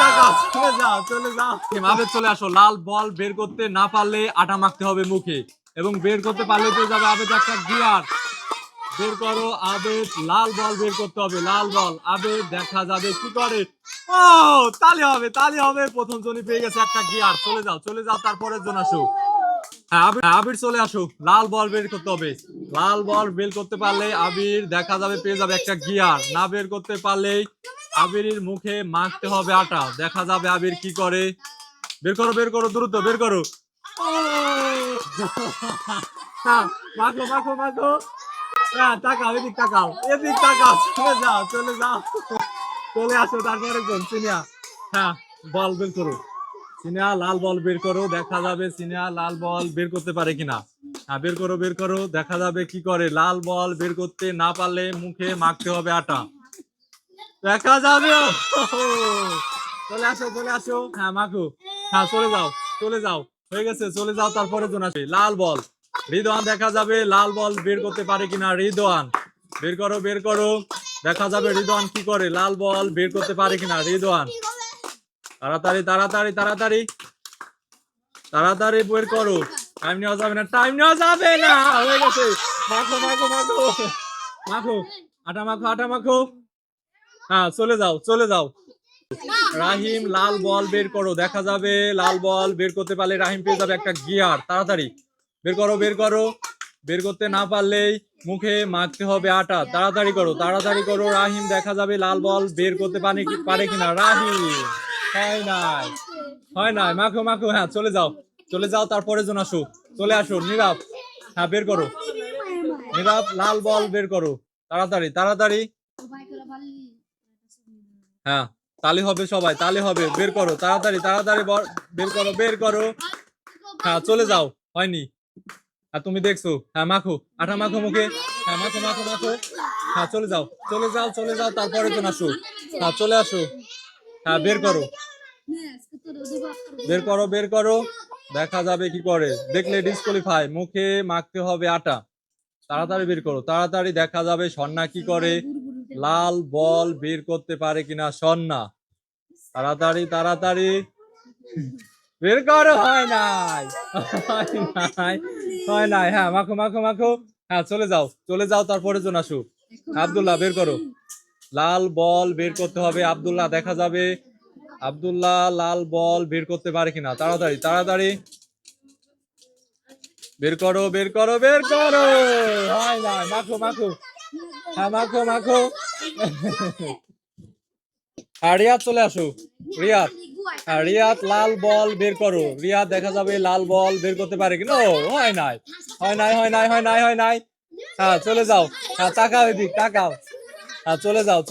তাকাও চলে আসো, লাল বল বের করতে না পারলে আটা মাখতে হবে মুখে। এবং বের করতে পারলে তো যাবে আবেদ একটা গিয়ার। বের করো আবেদ লাল বল বের করতে হবে, লাল বল। আবেদ দেখা যাবে কি করে? ও, তালি হবে তালি হবে। প্রথম জনই পেয়ে গেছে একটা গিয়ার। চলে যাও চলে যাও, তারপরের জন আসো আবির হ্যাঁ, আবির চলে আসো লাল বল বের করতে হবে। লাল বল বের করতে পারলে আবির দেখা যাবে পেয়ে যাবে একটা গিয়ার। না বের করতে পারলেই আবিরের মুখে মাখতে হবে আটা। দেখা যাবে আবির কি করে। বের করো বের করো দ্রুত বের করো। হ্যাঁ, মাখো মাখো মাখো। হ্যাঁ তাকাও এদিক তাকাও এদিক তাকাও চলে যাও চলে যাও। চলে আসো তারপরে কোন সিনিয়া হ্যাঁ বল বের করো। সিনিয়া লাল বল বের করো, দেখা যাবে সিনিয়া লাল বল বের করতে পারে কিনা। হ্যাঁ বের করো বের করো, দেখা যাবে কি করে। লাল বল বের করতে না পারলে মুখে মাখতে হবে আটা। দেখা যাবে! চলে আসো চলে আসো। হ্যাঁ মাখো। হ্যাঁ চলে যাও চলে যাও। হয়ে গেছে, চলে যাও, তারপরে জন লাল বল। রিদওয়ান দেখা যাবে লাল বল বের করতে পারে কিনা। রিদওয়ান বের করো বের করো। দেখা যাবে রিদওয়ান কি করে? লাল বল বের করতে পারে কিনা। রিদওয়ান তাড়াতাড়ি তাড়াতাড়ি তাড়াতাড়ি। তাড়াতাড়ি বের করো। টাইম নেওয়া যাবে না টাইম নেওয়া যাবে না। হয়ে গেছে। মাখো মাখো মাখো। মাখো। আটা মাখো আটা মাখো। হ্যাঁ চলে যাও চলে যাও। রাহিম, লাল বল বের করো। দেখা যাবে লাল বল বের করতে পারলে রাহিম পেয়ে যাবে একটা গিয়ার। তাড়াতাড়ি। বের করো বের করো। বের করতে না পারলেই মুখে মাখতে হবে আটা। তাড়াতাড়ি করো তাড়াতাড়ি করো। রাহিম, দেখা যাবে লাল বল বের করতে পারে কিনা। রাহিম। হয় নাই। হয় নাই। মাখো মাখো। হ্যাঁ চলে যাও। চলে যাও তারপরে জন আসো চলে আসো নীরব। হ্যাঁ বের করো। নীরব, লাল বল বের করো। তাড়াতাড়ি তাড়াতাড়ি। হ্যাঁ তালি হবে সবাই, তালি হবে। বের করো, তাড়াতাড়ি তাড়াতাড়ি বের করো বের করো। হ্যাঁ চলে যাও। হয়নি। আর তুমি দেখছ। হ্যাঁ মাখো। আটা মাখো মুখে। হ্যাঁ মাখো মাখো মাখো। হ্যাঁ চলে যাও। চলে যাও চলে যাও তারপরে তো আসো হ্যাঁ চলে আসো হ্যাঁ বের করো। বের করো বের করো। দেখা যাবে কি করে। দেখলে ডিসকোয়ালিফাই মুখে মাখতে হবে আটা। তাড়াতাড়ি বের করো। তাড়াতাড়ি দেখা যাবে সন্না কি করে। লাল বল বের করতে পারে কিনা সন্না। তাড়াতাড়ি তাড়াতাড়ি। বের করো, হয় নাই। হয় নাই। হয় মাখো মাখো মাখো। হ্যাঁ চলে যাও। চলে যাও তারপরে জন আসো আব্দুল্লাহ, বের করো। লাল বল বের করতে হবে আব্দুল্লাহ, দেখা যাবে। আব্দুল্লাহ লাল বল বের করতে পারে কিনা? তাড়াতাড়ি তাড়াতাড়ি। বের করো বের করো বের করো। হয় মাখো মাখো। হ্যাঁ মাখো মাখো। আর রিয়াদ চলে আসো। রিয়াদ। হ্যাঁ রিয়াদ, লাল বল বের করো। রিয়াদ, দেখা যাবে লাল বল বের করতে পারে কিনা? হয় নাই। হয় নাই হয় নাই হয় নাই হয় নাই। হ্যাঁ চলে যাও। হ্যাঁ তাকাও এদিক, তাকাও। হ্যাঁ চলে যাও, চলে